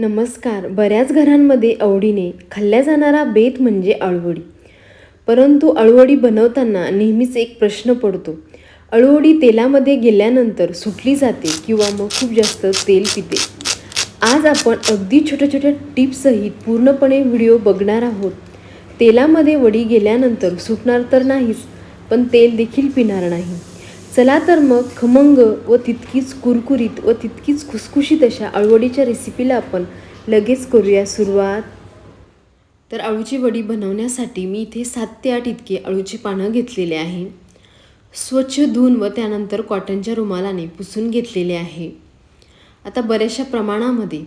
नमस्कार. बऱ्याच घरांमध्ये आवडीने खाल्ल्या जाणारा बेत म्हणजे अळवडी. परंतु अळवडी बनवताना नेहमीच एक प्रश्न पडतो. अळवडी तेलामध्ये गेल्यानंतर सुटली जाते किंवा मग खूप जास्त तेल पिते. आज आपण अगदी छोट्या छोट्या टिप्ससहित पूर्णपणे व्हिडिओ बघणार आहोत. तेलामध्ये वडी गेल्यानंतर सुटणार तर नाहीच पण तेल देखील पिणार नाही. चला तर मग खमंग व तितकीच कुरकुरीत व तितकीच खुसखुशीत अशा अळवडीच्या रेसिपीला आपण लगेच करूया सुरुवात. तर अळूची वडी बनवण्यासाठी मी इथे सात ते आठ इतके अळूची पानं घेतलेले आहे. स्वच्छ धुवून व त्यानंतर कॉटनच्या रुमालाने पुसून घेतलेले आहे. आता बऱ्याचशा प्रमाणामध्ये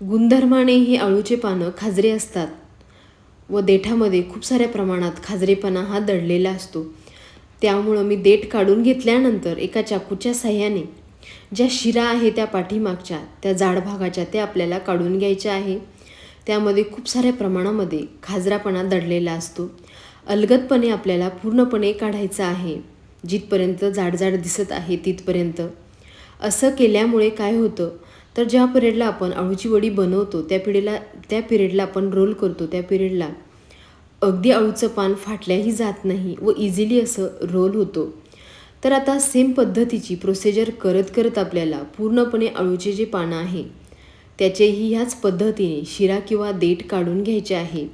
गुणधर्माने हे अळूचे पानं खाजरे असतात व देठामध्ये खूप साऱ्या प्रमाणात खाजरेपणा हा दडलेला असतो. त्यामुळं मी देठ काढून घेतल्यानंतर एका चाकूच्या साह्याने ज्या शिरा आहे त्या पाठीमागच्या त्या जाड भागाच्या त्या आपल्याला काढून घ्यायच्या आहे. त्यामध्ये खूप साऱ्या प्रमाणामध्ये खाजरापणा दडलेला असतो. अलगदपणे आपल्याला पूर्णपणे काढायचा आहे. जिथपर्यंत जाडजाड दिसत आहे तिथपर्यंत. असं केल्यामुळे काय होतं? तर ज्या पिरियडला आपण अळूची वडी बनवतो त्या पिरियडला त्या पिरियडला आपण रोल करतो त्या पिरियडला अगदी अळूचं पान फाटल्याही जात नाही व इझिली असं रोल होतो. तर आता सेम पद्धतीची प्रोसिजर करत करत आपल्याला पूर्णपणे अळूचे जे पानं आहे त्याचेही ह्याच पद्धतीने शिरा किंवा देठ काढून घ्यायचे आहे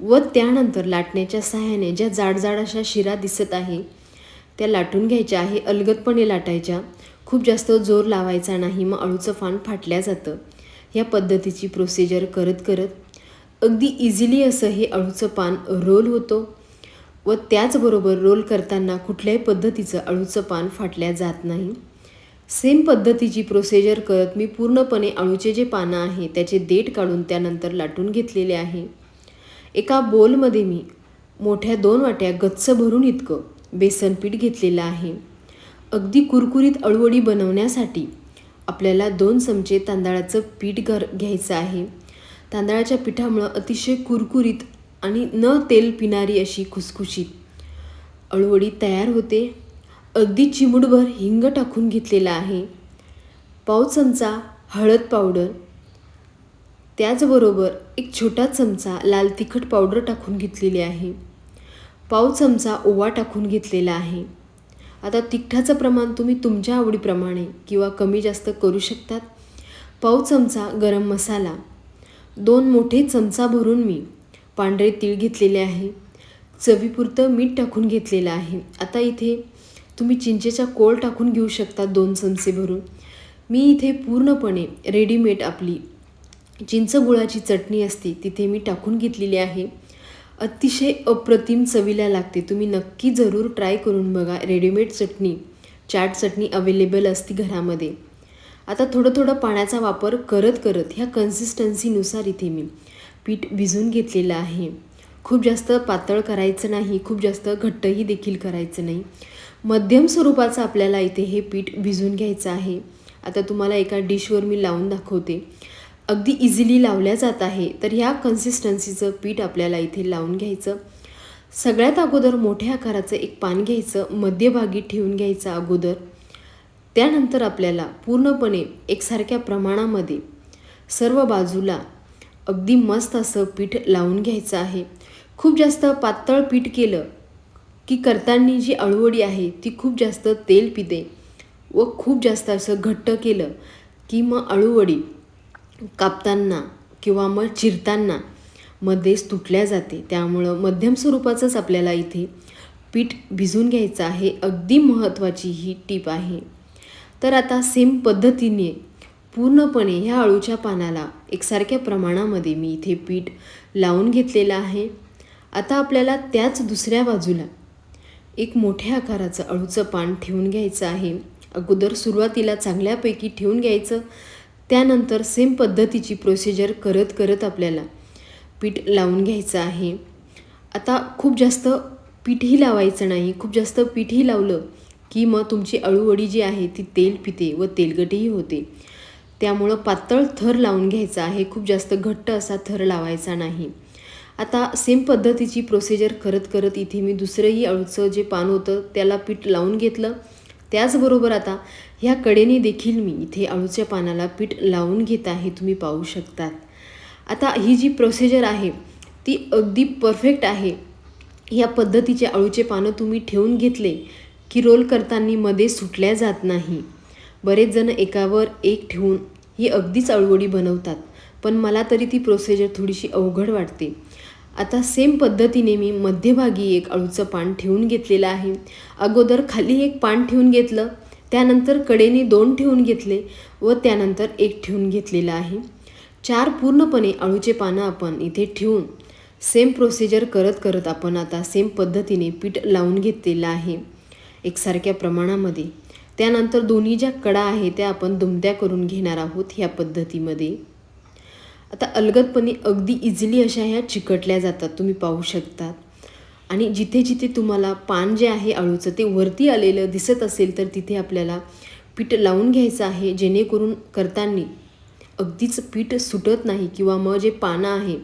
व त्यानंतर लाटण्याच्या सहाय्याने ज्या जाडजाड अशा शिरा दिसत आहे त्या लाटून घ्यायच्या आहे. अलगदपणे लाटायच्या. खूप जास्त जोर लावायचा नाही मग अळूचं पान फाटल्या जातं. या पद्धतीची प्रोसिजर करत करत अगदी इझिली असं हे अळूचं पान रोल होतो व त्याचबरोबर रोल करताना कुठल्याही पद्धतीचं अळूचं पान फाटल्या जात नाही. सेम पद्धतीची प्रोसिजर करत मी पूर्णपणे अळूचे जे पानं आहे त्याचे देठ काढून त्यानंतर लाटून घेतलेले आहे. एका बोलमध्ये मी मोठ्या दोन वाट्या गच्च भरून इतकं बेसन पीठ घेतलेलं आहे. अगदी कुरकुरीत अळवडी बनवण्यासाठी आपल्याला दोन चमचे तांदळाचं पीठ घर घ्यायचं आहे. तांदळाच्या पिठामुळं अतिशय कुरकुरीत आणि न तेल पिणारी अशी खुसखुशीत अळवडी तयार होते. अगदी चिमुडभर हिंग टाकून घेतलेला आहे. पाव चमचा हळद पावडर. त्याचबरोबर एक छोटा चमचा लाल तिखट पावडर टाकून घेतलेली आहे. पाव चमचा ओवा टाकून घेतलेला आहे. आता तिखटाचं प्रमाण तुम्ही तुमच्या आवडीप्रमाणे किंवा कमी जास्त करू शकतात. पाव चमचा गरम मसाला. दोन मोठे चमचा भरून मी पांढरे तीळ घेतलेले आहे. चवीपुरतं मीठ टाकून घेतलेलं आहे. आता इथे तुम्ही चिंचेचा कोळ टाकून घेऊ शकता दोन चमचे भरून. मी इथे पूर्णपणे रेडीमेड आपली चिंच गुळाची चटणी असते तिथे मी टाकून घेतलेली आहे. अतिशय अप्रतिम चवीला लागते. तुम्ही नक्की जरूर ट्राय करून बघा. रेडीमेड चटणी चाट चटणी अवेलेबल असते घरामध्ये. आता थोडं थोडं पाण्याचा वापर करत करत ह्या कन्सिस्टन्सीनुसार इथे मी पीठ भिजून घेतलेलं आहे. खूप जास्त पातळ करायचं नाही खूप जास्त घट्टही देखील करायचं नाही. मध्यम स्वरूपाचं आपल्याला इथे हे पीठ भिजून घ्यायचं आहे. आता तुम्हाला एका डिशवर मी लावून दाखवते. अगदी इझिली लावल्या जात आहे तर ह्या कन्सिस्टन्सीचं पीठ आपल्याला इथे लावून घ्यायचं. सगळ्यात अगोदर मोठ्या आकाराचं एक पान घ्यायचं मध्यभागी ठेवून घ्यायचं अगोदर. त्यानंतर आपल्याला पूर्णपणे एकसारख्या प्रमाणामध्ये सर्व बाजूला अगदी मस्त असं पीठ लावून घ्यायचं आहे. खूप जास्त पातळ पीठ केलं की करताना जी अळवडी आहे ती खूप जास्त तेल पिते व खूप जास्त असं घट्ट केलं की मग अळूवडी कापताना किंवा मग चिरताना मध्येच तुटल्या जाते. त्यामुळं मध्यम स्वरूपाचंच आपल्याला इथे पीठ भिजून घ्यायचं आहे. अगदी महत्त्वाची ही टीप आहे. तर आता सेम पद्धतीने पूर्णपणे ह्या अळूच्या पानाला एकसारख्या प्रमाणामध्ये मी इथे पीठ लावून घेतलेलं आहे. आता आपल्याला त्याच दुसऱ्या बाजूला एक मोठ्या आकाराचं अळूचं पान ठेवून घ्यायचं आहे. अगोदर सुरुवातीला चांगल्यापैकी ठेवून घ्यायचं. त्यानंतर सेम पद्धतीची प्रोसिजर करत करत आपल्याला पीठ लावून घ्यायचं आहे. आता खूप जास्त पीठही लावायचं नाही. खूप जास्त पीठही लावलं की मग तुमची अळूवडी जी आहे ती तेल पिते व तेलगटही होते. त्यामुळं पातळ थर लावून घ्यायचा आहे. खूप जास्त घट्ट असा थर लावायचा नाही. आता सेम पद्धतीची प्रोसिजर करत करत इथे मी दुसरंही अळूचं जे पान होतं त्याला पीठ लावून घेतलं. त्याचबरोबर आता ह्या कडेने देखील मी इथे अळूच्या पानाला पीठ लावून घेत आहे. तुम्ही पाहू शकतात. आता ही जी प्रोसिजर आहे ती अगदी परफेक्ट आहे. या पद्धतीचे अळूचे पानं तुम्ही ठेवून घेतले की रोल करताना मध्ये सुटल्या जात नाही. बरेच जण एकावर एक ठेवून ही अगदीच अळवडी बनवतात पण मला तरी ती प्रोसिजर थोडीशी अवघड वाटते. आता सेम पद्धतीने मी मध्यभागी एक अळूचं पान ठेवून घेतलेलं आहे. अगोदर खाली एक पान ठेवून घेतलं त्यानंतर कडेने दोन ठेवून घेतले व त्यानंतर एक ठेवून घेतलेलं आहे. चार पूर्णपणे अळूचे पानं आपण इथे ठेवून सेम प्रोसिजर करत करत आपण आता सेम पद्धतीने पीठ लावून घेतलेलं आहे. एकसारख्या प्रमाणामध्ये. त्यानंतर दोन्ही ज्या कडा आहे त्या आपण दुमत्या करून घेणार आहोत ह्या पद्धतीमध्ये. आता अलगदपणे अगदी इझिली अशा ह्या चिकटल्या जातात तुम्ही पाहू शकतात. आणि जिथे जिथे तुम्हाला पान जे आहे अळूचं ते वरती आलेलं दिसत असेल तर तिथे आपल्याला पीठ लावून घ्यायचं आहे जेणेकरून करताना अगदीच पीठ सुटत नाही किंवा मग जे पानं आहे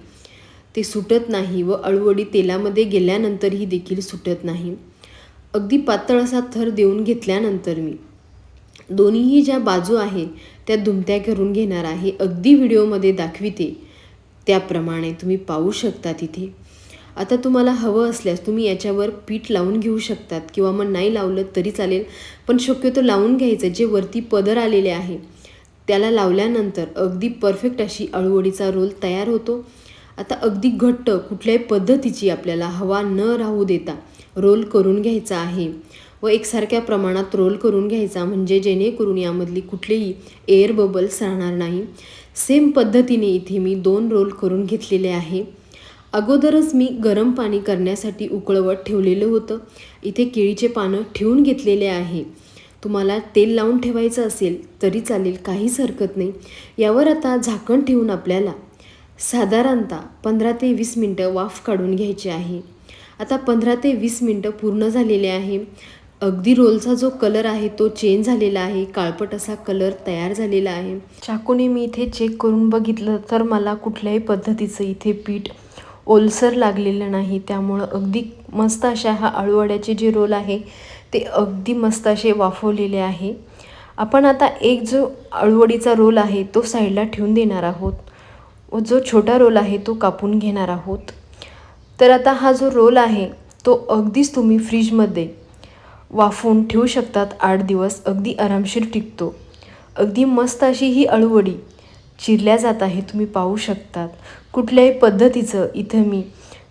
ते सुटत नाही व अळूवडी तेलामध्ये गेल्यानंतरही देखील सुटत नाही. अगदी पातळ असा थर देऊन घेतल्यानंतर मी. दोन्हीही ज्या बाजू आहे त्या दुमत्या करून घेणार आहे अगदी व्हिडिओमध्ये दाखविते. त्याप्रमाणे तुम्ही पाहू शकता तिथे. आता तुम्हाला हवं असल्यास तुम्ही याच्यावर पीठ लावून घेऊ शकतात किंवा मग नाही लावलं तरी चालेल पण शक्यतो लावून घ्यायचं जे वरती पदर आलेले आहे. त्याला लावल्यानंतर अगदी परफेक्ट अशी अळूवडीचा रोल तयार होतो. आता अगदी घट्ट कुठल्याही पद्धतीची आपल्याला हवा न राहू देता रोल करून घ्यायचा आहे. व एकसारख्या प्रमाणात रोल करून घ्यायचा म्हणजे जेणेकरून यामधली कुठलेही एअर बबल्स राहणार नाही. सेम पद्धतीने इथे मी दोन रोल करून घेतलेले आहे. अगोदरच मी गरम पाणी करण्यासाठी उकळवत ठेवलेलं होतं. इथे केळीचे पानं ठेवून घेतलेले आहे. तुम्हाला तेल लावून ठेवायचं असेल तरी चालेल काहीच हरकत नाही. यावर आता झाकण ठेवून आपल्याला साधारणतः पंधरा ते वीस मिनटं वाफ काढून घ्यायची आहे. आता पंधरा ते वीस मिनटं पूर्ण झालेले आहे. अगदी रोलचा जो कलर आहे तो चेंज झालेला आहे. काळपट असा कलर तयार झालेला आहे. चाकूने मी इथे चेक करून बघितलं तर मला कुठल्याही पद्धतीचं इथे पीठ ओलसर लागलेलं नाही. त्यामुळं अगदी मस्त अशा हा अळूवड्याचे जे रोल आहे ते अगदी मस्त असे वाफवलेले आहे. आपण आता एक जो आळूवडीचा रोल आहे तो साईडला ठेवून देणार आहोत. जो छोटा रोल आहे तो कापून घेणार आहोत. तर आता हा जो रोल आहे तो अगदीच तुम्ही फ्रीजमध्ये वाफवून ठेवू शकतात आठ दिवस. अगदी आरामशीर टिकतो. अगदी मस्त अशी ही अळूवडी चिरल्या जात आहे तुम्ही पाहू शकतात. कुठल्याही पद्धतीचं इथं मी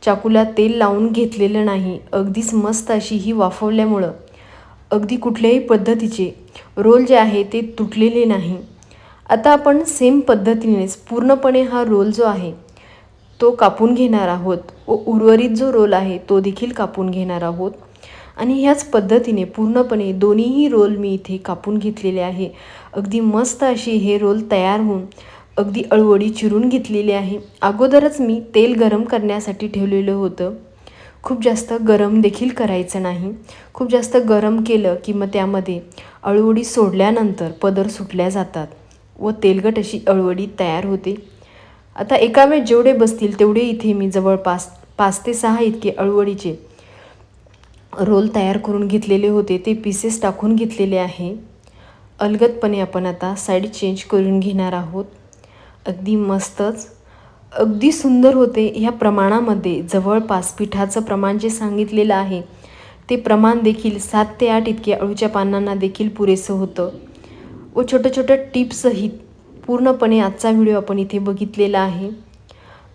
चाकूला तेल लावून घेतलेलं नाही. अगदीच मस्त अशी ही वाफवल्यामुळं अगदी कुठल्याही पद्धतीचे रोल जे आहे ते तुटलेले नाही. आता आपण सेम पद्धतीनेच पूर्णपणे हा रोल जो आहे तो कापून घेणार आहोत. व उर्वरित जो रोल आहे तो देखील कापून घेणार आहोत. आणि ह्याच पद्धतीने पूर्णपणे दोन्हीही रोल मी इथे कापून घेतलेले आहे. अगदी मस्त अशी हे रोल तयार होऊन अगदी अळवडी चिरून घेतलेली आहे. अगोदरच मी तेल गरम करण्यासाठी ठेवलेलं होतं. खूप जास्त गरम देखील करायचं नाही. खूप जास्त गरम केलं की मग त्यामध्ये अळवडी सोडल्यानंतर पदर सुटल्या जातात. व तेलगट अशी अळवडी तयार होते. आता एका वेळ जेवढे बसतील तेवढे इथे मी जवळपास पाच ते सहा इतके अळवडीचे रोल तयार करून घेतलेले होते. ते पीसेस टाकून घेतलेले आहे. अलगदपणे आपण आता साईड चेंज करून घेणार आहोत. अगदी मस्तच. अगदी सुंदर होते. ह्या प्रमाणामध्ये जवळपास पिठाचं प्रमाण जे सांगितलेलं आहे ते प्रमाण देखील सात ते आठ इतके अळूच्या पानांना देखील पुरेसं होतं. व छोट्या छोट्या टिप्ससहित पूर्णपणे आजचा व्हिडिओ आपण इथे बघितलेला आहे.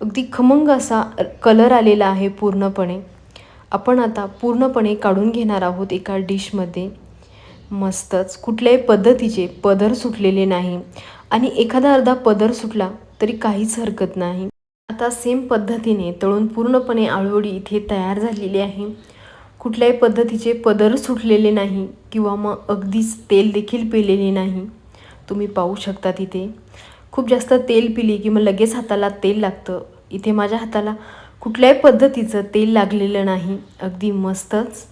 अगदी खमंग असा कलर आलेला आहे पूर्णपणे. आपण आता पूर्णपणे काढून घेणार आहोत एका डिशमध्ये मस्तच कुठल्याही पद्धतीचे पदर सुटलेले नाही. आणि एखादा अर्धा पदर सुटला तरी काहीच हरकत नाही. आता सेम पद्धतीने तळून पूर्णपणे आळवडी इथे तयार झालेली आहे. कुठल्याही पद्धतीचे पदर सुटलेले नाही किंवा मग अगदीच तेल देखील पिलेले नाही. तुम्ही पाहू शकता तिथे. खूप जास्त तेल पिली की मग लगेच हाताला तेल लागतं. इथे माझ्या हाताला कुठल्याही पद्धतीचं तेल लागलेलं नाही. अगदी मस्तच.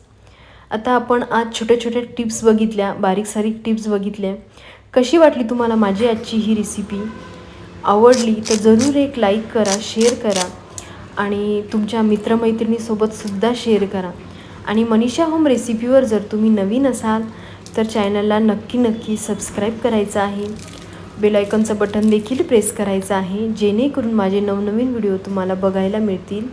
आता आपण आज छोट्या छोट्या टिप्स बघितल्या बारीक सारीक टिप्स बघितल्या. कशी वाटली तुम्हाला माझी आजची ही रेसिपी आवडली तर जरूर एक लाईक करा शेअर करा आणि तुमच्या मित्रमैत्रिणीसोबतसुद्धा शेअर करा. आणि मनीषा होम रेसिपीवर जर तुम्ही नवीन असाल तर चॅनलला नक्की नक्की सबस्क्राईब करायचं आहे. बेलायकनचं बटन देखील प्रेस करायचं आहे जेणेकरून माझे नवनवीन व्हिडिओ तुम्हाला बघायला मिळतील.